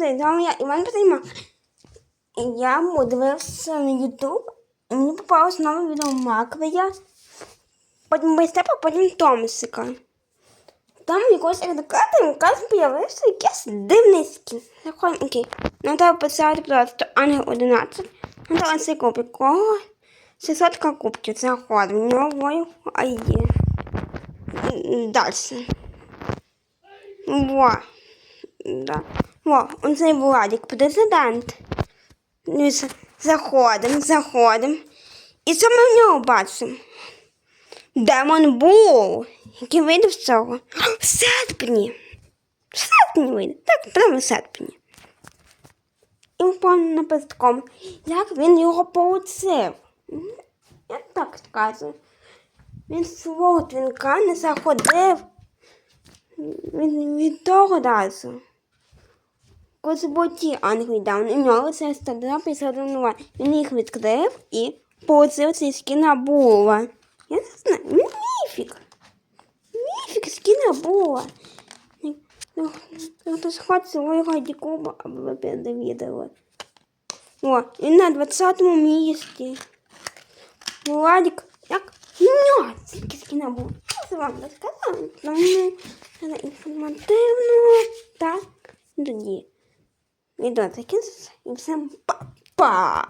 Вами я Іван Петейма. І я дивився на YouTube, і мені попалось нове відео Маквея, потім Байстепа, потім Томсика. Там адвоката, якась з'явився якийсь дивний скін. Заходимо, окей. Нам треба писати просто Ангел 11. Нам треба цей кубик. Кого? 600 кубків. Заходимо. Нього ID. Дальше. Во. Да. Во, он цей Владик, президент. Дивіться, Заходимо, заходимо. І що ми в нього бачимо? Демон Бул, який вийде з цього. В серпні. В серпні вийде. Так, прямо в серпні. І впевнено напистком, як він його получив. Я так скажу. Він свого твінка не заходив від, від того разу. Коли був ті даун, у нього це стадра після Він їх відкрив і получив цей скін була. Я не знаю, він міфік. Міфік скіна була. Хтось хоче свого дікуба, аби ви передавідали. О, він на 20-му місці. Владик, як в нього тільки скіна була. Я вам розказала, тому інформативно. Так, тоді. Відео закінчиться і всім па-па!